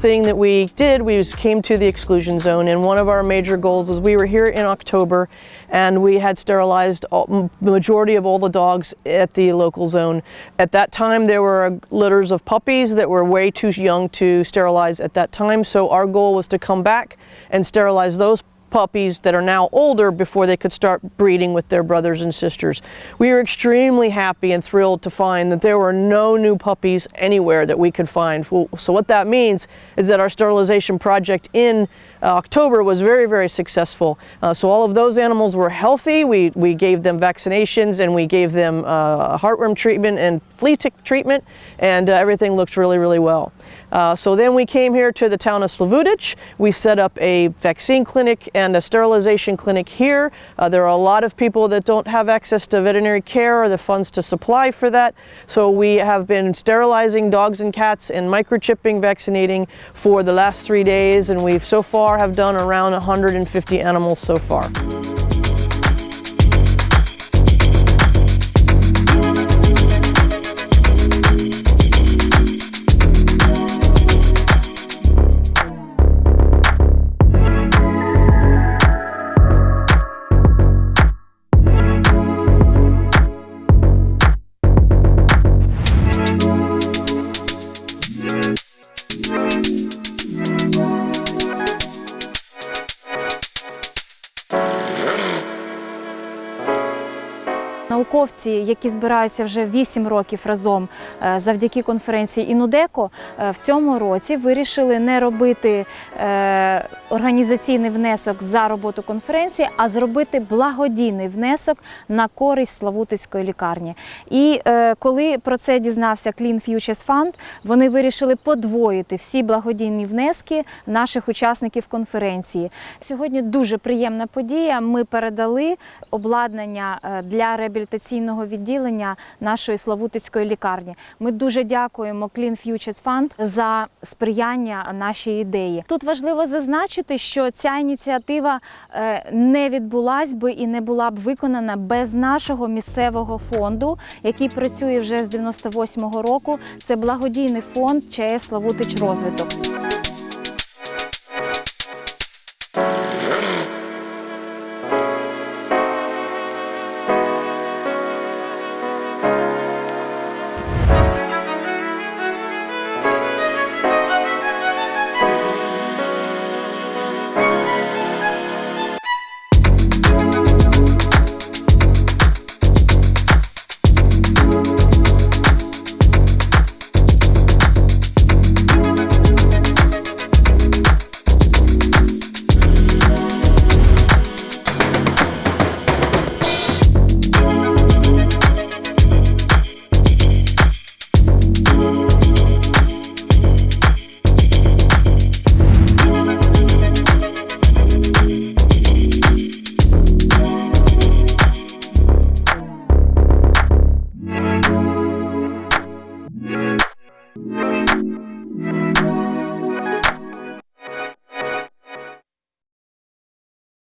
thing that we did we came to the exclusion zone and one of our major goals was we were here in October and we had sterilized all, the majority of all the dogs at the local zone. At that time there were litters of puppies that were way too young to sterilize at that time so our goal was to come back and sterilize those puppies that are now older before they could start breeding with their brothers and sisters. We were extremely happy and thrilled to find that there were no new puppies anywhere that we could find. So what that means is that our sterilization project in October was very, very successful. Uh, so all of those animals were healthy. We, we gave them vaccinations and we gave them uh, heartworm treatment and flea tick treatment, and uh, everything looked really, really well. Uh, so then we came here to the town of Slavutich. We set up a vaccine clinic and a sterilization clinic here. Uh, there are a lot of people that don't have access to veterinary care or the funds to supply for that. So we have been sterilizing dogs and cats and microchipping, vaccinating for the last three days, and we've so far have done around 150 animals so far. Науковці, які збираються вже 8 років разом е, завдяки конференції Інудеко, е, в цьому році вирішили не робити е, організаційний внесок за роботу конференції, а зробити благодійний внесок на користь Славутицької лікарні. І коли про це дізнався Clean Futures Fund, вони вирішили подвоїти всі благодійні внески наших учасників конференції. Сьогодні дуже приємна подія. Ми передали обладнання для реабілітаційного відділення нашої Славутицької лікарні. Ми дуже дякуємо Clean Futures Fund за сприяння нашій ідеї. Тут важливо зазначити, що ця ініціатива е, не відбулась би і не була б виконана без нашого місцевого фонду, який працює вже з 98-го року. Це благодійний фонд ЧС Славутич розвиток. Bye.